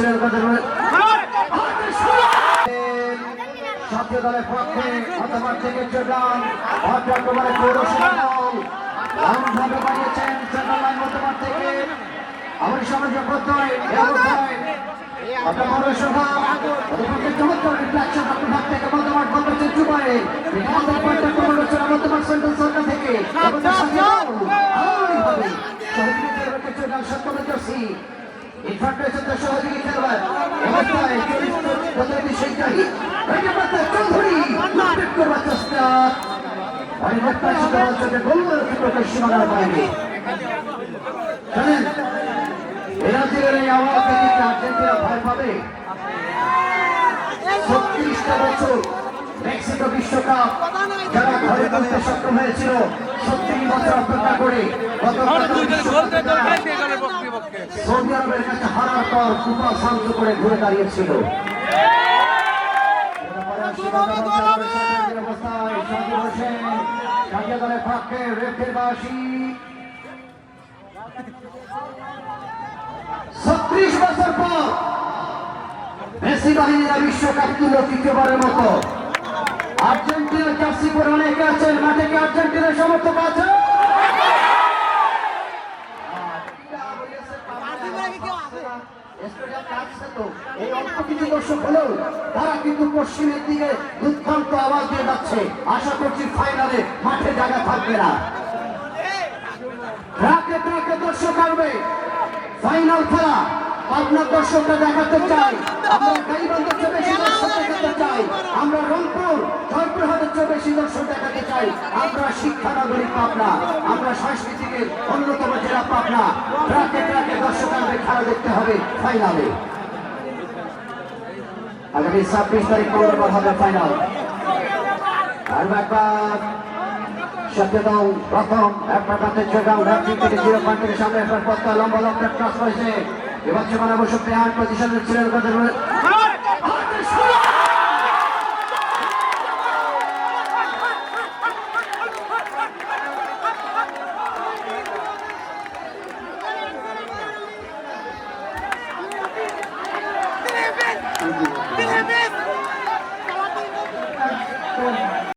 ছিলেন তাদের জাতীয় দলের পক্ষে অথবা থেকে চট্টগ্রাম ভদ্রকুমারের পৌরসভা দল এমনভাবে বানিয়েছেন সেন্ট্রাল লাইন মধ্যমাঠ থেকে। আমার সমাজ প্রত্যয় পৌরসভা চমৎকার রিফ্লেকশন আপনার থেকে মধ্যমাঠ বন্ধ চুপায় পৌরসভা মধ্যমাঠ সেন্ট্রাল সরকার থেকে। আমাদের সাথে ইনফ্রাস্ট্রাকচার সহযোগী খেলোয়াড় অবস্থায় প্রতিনিধি সেইটাই চৌধুরী উদ্বেগ করবার চেষ্টা। অনির্বাচিত অঞ্চলে গোলমূলক সীমানার বাইরে। জানেন ব্রাজিলের এই আওয়াজ দেখে আর্জেন্টিনা ভয় পাবে? ছত্রিশটা বছর মেক্সিকো বিশ্বকাপ যারা ঘরে তুলতে সক্ষম হয়েছিল সত্তর বছর অপেক্ষা করে গত সৌদি আরবের কাছে হারার পর কুপা শান্ত করে ঘুরে দাঁড়িয়েছিল। ছত্রিশ বছর পর মেসি বাহিনীরা বিশ্বকাপ তুলল তৃতীয়বারের মতো। আর্জেন্টিনা জার্সি অনেকে আছেন, মাঠে আর্জেন্টিনার সমর্থক আছে? পশ্চিমের দিকে দুঃখান্ত আওয়াজ দিয়ে আশা করছি ফাইনালে মাঠে জায়গা থাকবে না। ট্রাকে ট্রাকে দর্শক আসবে ফাইনাল খেলা। আপনার দর্শকরা দেখাতে চাই। আমরা গাইবান্ধের চেয়ে বেশি দর্শক দেখাতে চাই আমরা রংপুর জয়পুরহাটের চেয়ে বেশি দর্শক দেখাতে আমরা শিক্ষা নাগরিক পাবনা, আমরা সংস্কৃতিকে অন্যতম জেলা পাবনা। ট্রাকে ট্রাকে দর্শক আসবে খেলা দেখতে হবে ফাইনালে। আগামী ছাব্বিশ তারিখ মঙ্গলবার হবে ফাইনাল। আর একবার সত্যদল প্রথম একবার প্রান্তের চোগাম রাজ্য থেকে সামনে একবার পত্তা লম্বা লম্বা হয়েছে এবার সীমানা বসে প্লেয়ার পজিশনে ছিলেন